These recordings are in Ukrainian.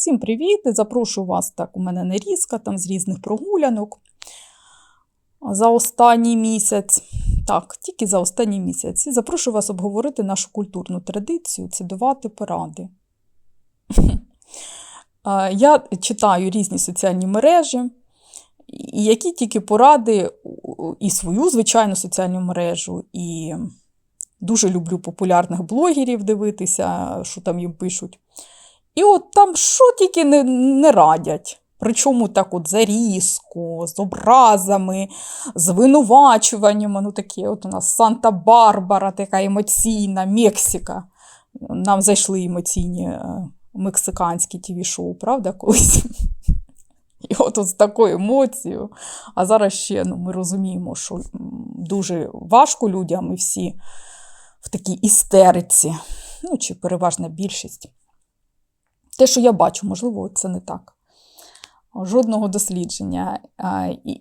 Всім привіт! Запрошую вас так. У мене нарізка там з різних прогулянок за останній місяць. Так, тільки за останній місяць. І запрошую вас обговорити нашу культурну традицію це давати поради. Я читаю різні соціальні мережі, і які тільки поради і свою звичайну соціальну мережу, і дуже люблю популярних блогерів дивитися, що там їм пишуть. І от там що тільки не, не радять. Причому так от зарізко, з образами, звинувачуваннями. Ну, таке от у нас Санта-Барбара, така емоційна, Мексика. Нам зайшли емоційні е, мексиканські тіві-шоу, правда, колись? І от, от з такою емоцією. А зараз ще ну, ми розуміємо, що дуже важко людям і всі в такій істериці, ну чи переважна більшість. Те, що я бачу, можливо, це не так. Жодного дослідження,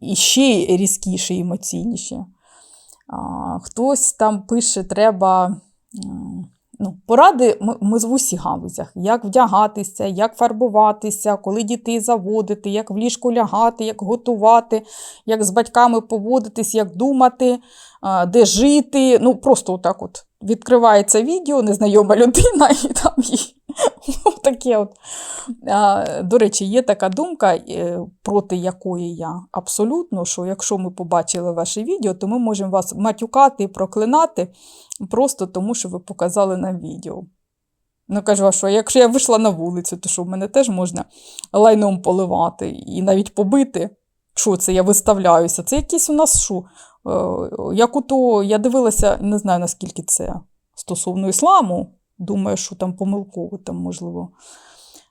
і, ще різкіше, і емоційніше. Хтось там пише, треба ну, поради ми, ми в усіх галузях, як вдягатися, як фарбуватися, коли дітей заводити, як в ліжко лягати, як готувати, як з батьками поводитись, як думати, де жити. Ну, просто отак от відкривається відео, незнайома людина, і там їй таке от. До речі, є така думка, е, проти якої я абсолютно, що якщо ми побачили ваше відео, то ми можемо вас матюкати і проклинати просто тому, що ви показали нам відео. Ну, кажу, а що якщо я вийшла на вулицю, то що мене теж можна лайном поливати і навіть побити. Що це я виставляюся? Це якийсь у нас що? Е, Як ото я дивилася, не знаю наскільки це стосовно ісламу. Думаю, що там помилково, там, можливо,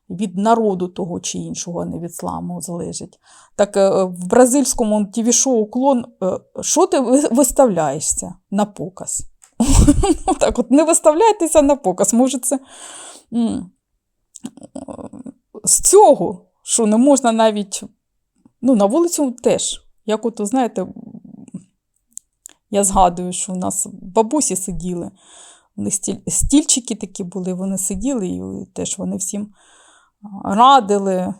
від народу того чи іншого, а не від ісламу залежить. Так е, в бразильському тіві-шоу клон, е, що ти виставляєшся на показ? Ну, Так от не виставляйтеся на показ. Може, це е, з цього, що не можна навіть ну, на вулицю теж. Як от, знаєте, я згадую, що у нас бабусі сиділи, стіль, стільчики такі були, вони сиділи і теж вони всім радили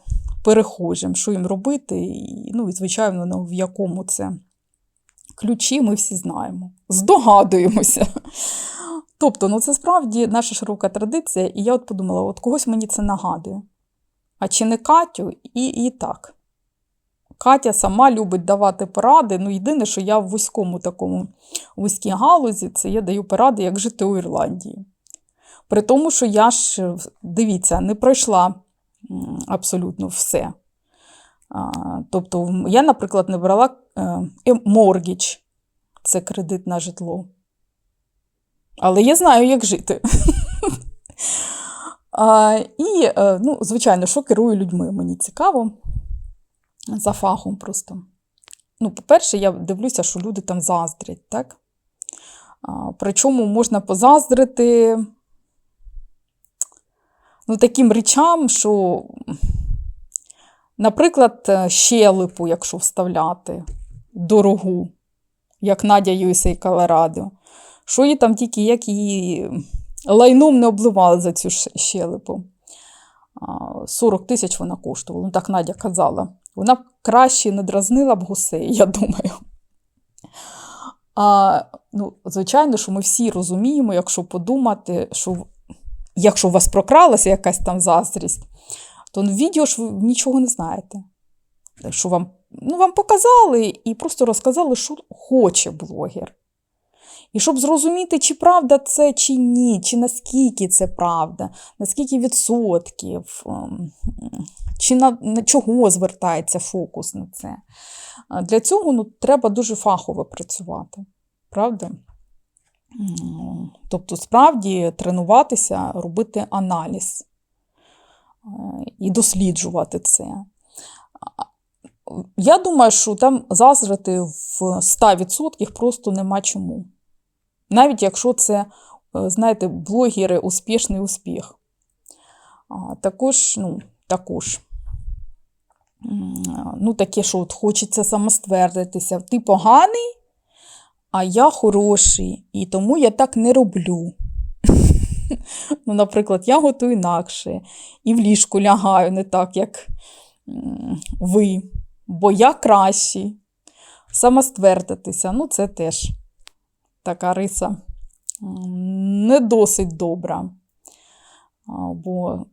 перехожим, що їм робити, і, ну, і звичайно, ну, в якому це ключі ми всі знаємо, здогадуємося. Тобто, ну це справді наша широка традиція, і я от подумала, от когось мені це нагадує. А чи не Катю? І, і так. Катя сама любить давати поради. Ну, єдине, що я в вузькому такому вузькій галузі, це я даю поради, як жити у Ірландії. При тому, що я ж, дивіться, не пройшла абсолютно все. Тобто, я, наприклад, не брала моргіч, це кредит на житло. Але я знаю, як жити. І, е, ну, звичайно, що керую людьми, мені цікаво за фахом просто. Ну, по-перше, я дивлюся, що люди там заздрять, так? Причому можна позаздрити ну, таким речам, що, наприклад, е, щелепу, якщо вставляти, дорогу, як Надя USA Колорадо, що їй там тільки, як її лайном не обливали за цю щелепу. 40 тисяч вона коштувала, ну так Надя казала. Вона б краще не дразнила б гусей, я думаю. А, ну, звичайно, що ми всі розуміємо, якщо подумати, що якщо у вас прокралася якась там заздрість, то в відео ж ви нічого не знаєте. Що вам, ну, вам показали і просто розказали, що хоче блогер. І щоб зрозуміти, чи правда це, чи ні, чи наскільки це правда, наскільки відсотків, ем, чи на, на чого звертається фокус на це. Для цього ну, треба дуже фахово працювати, правда? Тобто, справді тренуватися, робити аналіз е, і досліджувати це. Я думаю, що там зазрити в 100% просто нема чому. Навіть якщо це, е, знаєте, блогери успішний успіх. Також, ну, також. Ну, таке, що от хочеться самоствердитися. Ти поганий, а я хороший, і тому я так не роблю. Ну, Наприклад, я готую інакше, і в ліжку лягаю не так, як ви, бо я кращий. Самоствердитися, ну, це теж така риса не досить добра. Бо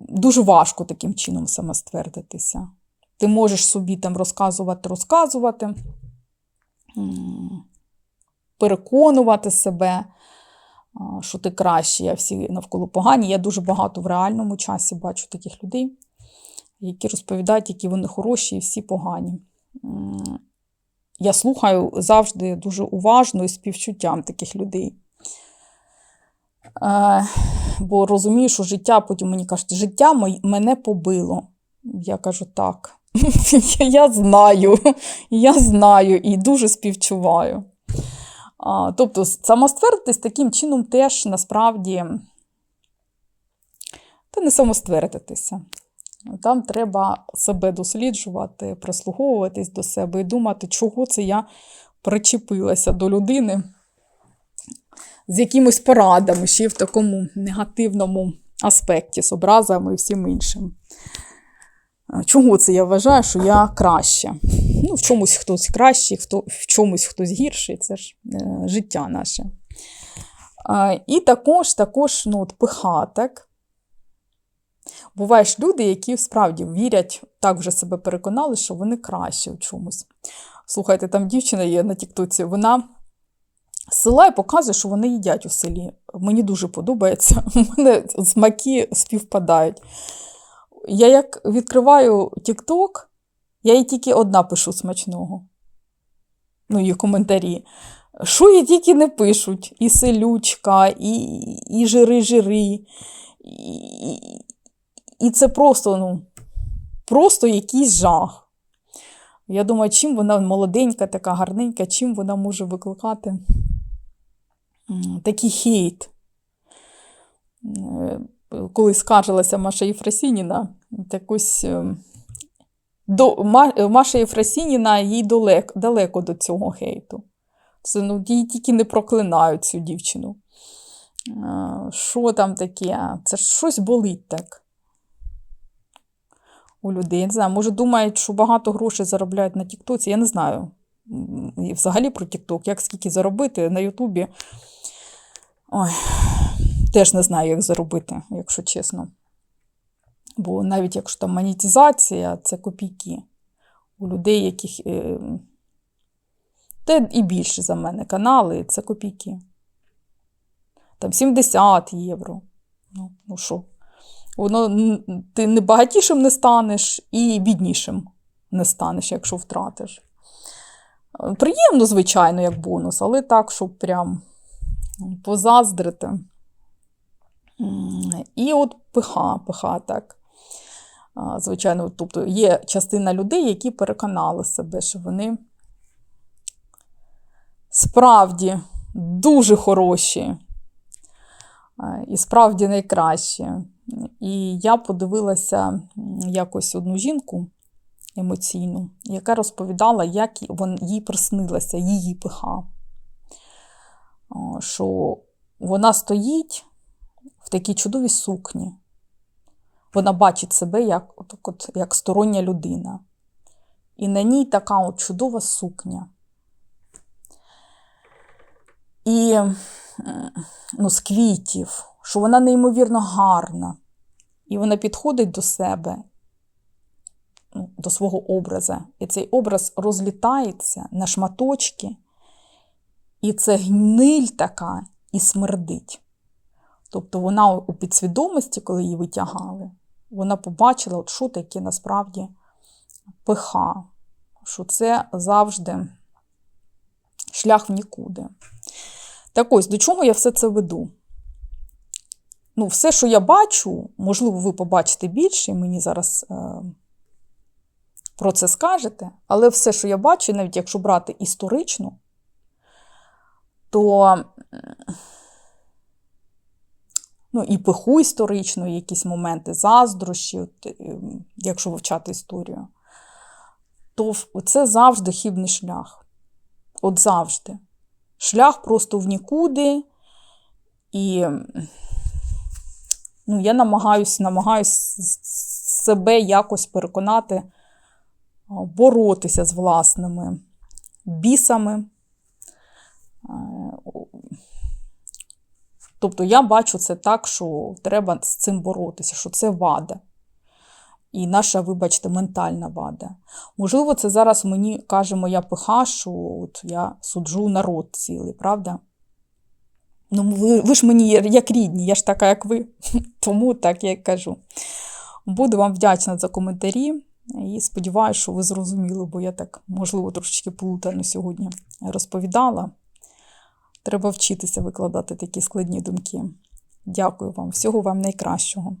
дуже важко таким чином самоствердитися. Ти можеш собі там розказувати, розказувати, переконувати себе, що ти кращий, а всі навколо погані. Я дуже багато в реальному часі бачу таких людей, які розповідають, які вони хороші і всі погані. Я слухаю завжди дуже уважно і співчуттям таких людей. Е, Бо розумію, що життя, потім мені кажуть, життя мене побило. Я кажу, так. Я знаю, я знаю і дуже співчуваю. А, Тобто, самоствердитись таким чином теж насправді та не самоствердитися. Там треба себе досліджувати, прислуговуватись до себе і думати, чого це я причепилася до людини з якимись порадами, ще в такому негативному аспекті, з образами і всім іншим. Чого це я вважаю, що я краще? Ну, В чомусь хтось кращий, в чомусь хтось гірший, це ж е, життя наше. І також також ну, от пихаток. Буваєш люди, які справді вірять, так вже себе переконали, що вони краще в чомусь. Слухайте, там дівчина є на Тіктоці, вона з села і показує, що вони їдять у селі. Мені дуже подобається. У мене смаки співпадають. Я як відкриваю Тікток, я їй тільки одна пишу смачного. Ну, її коментарі. Що їй тільки не пишуть? І селючка, і і жири-жири. І, і це просто, ну, просто якийсь жах. Я думаю, чим вона молоденька, така гарненька, чим вона може викликати такий хейт. Е, коли скаржилася Маша Єфросініна, якось е, до, Маша Єфросініна їй далеко, далеко до цього хейту. Це ну, її тільки не проклинають цю дівчину. Е, що там таке? Це щось болить так у людей. Я не знаю, може, думають, що багато грошей заробляють на Тіктоці. Я не знаю. І взагалі про Тікток, як скільки заробити на Ютубі. Ой, теж не знаю, як заробити, якщо чесно. Бо навіть якщо там монетизація, це копійки. У людей, яких те і більше за мене канали, це копійки. Там 70 євро. Ну, ну що? Воно ти не багатішим не станеш і біднішим не станеш, якщо втратиш. Приємно, звичайно, як бонус, але так, щоб прям позаздрити. І от пиха, пиха так. Звичайно, тобто є частина людей, які переконали себе, що вони справді дуже хороші і справді найкращі. І я подивилася якось одну жінку емоційну, яка розповідала, як їй приснилася її пиха. Що вона стоїть в такій чудовій сукні. Вона бачить себе як от, от, як стороння людина. І на ній така от чудова сукня. І ну, з квітів, що вона неймовірно гарна. І вона підходить до себе, ну, до свого образа. І цей образ розлітається на шматочки, і це гниль така і смердить. Тобто вона у підсвідомості, коли її витягали, вона побачила, от що таке насправді пиха, що це завжди шлях в нікуди. Так ось, до чого я все це веду? Ну, Все, що я бачу, можливо, ви побачите більше, і мені зараз е, про це скажете, але все, що я бачу, навіть якщо брати історично, то ну, і пиху історичну, якісь моменти заздрощі, е, якщо вивчати історію, то це завжди хібний шлях. От завжди. Шлях просто в нікуди. І ну, я намагаюсь, намагаюсь себе якось переконати, боротися з власними бісами. Тобто я бачу це так, що треба з цим боротися, що це вада. І наша, вибачте, ментальна вада. Можливо, це зараз мені каже моя пиха, що от я суджу народ цілий, правда? Ну, ви, ви ж мені як рідні, я ж така, як ви. Тому так я й кажу. Буду вам вдячна за коментарі і сподіваюся, що ви зрозуміли, бо я так, можливо, трошечки плутально сьогодні розповідала. Треба вчитися викладати такі складні думки. Дякую вам, всього вам найкращого.